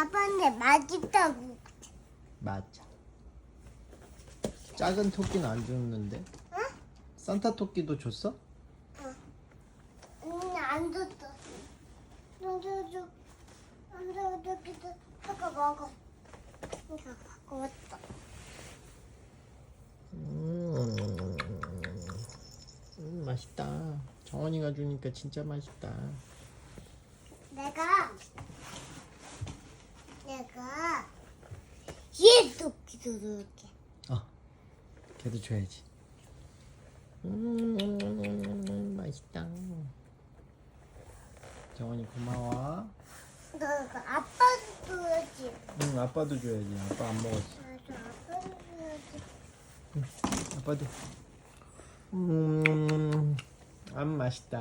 아빠한테 맛있다고. 맞아. 작은 토끼는 안 줬는데. 응? 산타 토끼도 줬어? 언니 안 줬어. 안 줘줘. 안 줘줘. 기도 저거 먹어. 이거 갖고 왔다. 음, 음, 맛있다. 정원이가 주니까 진짜 맛있다. 내가 얘도 기도 줄게. 어, 걔도 줘야지. 음, 맛있다. 정원이 고마워. 너 이거 아빠도 줘야지. 응, 아빠도 줘야지. 아빠 안 먹었어. 아빠도 줘야지. 아빠도. 음, 안 맛있다.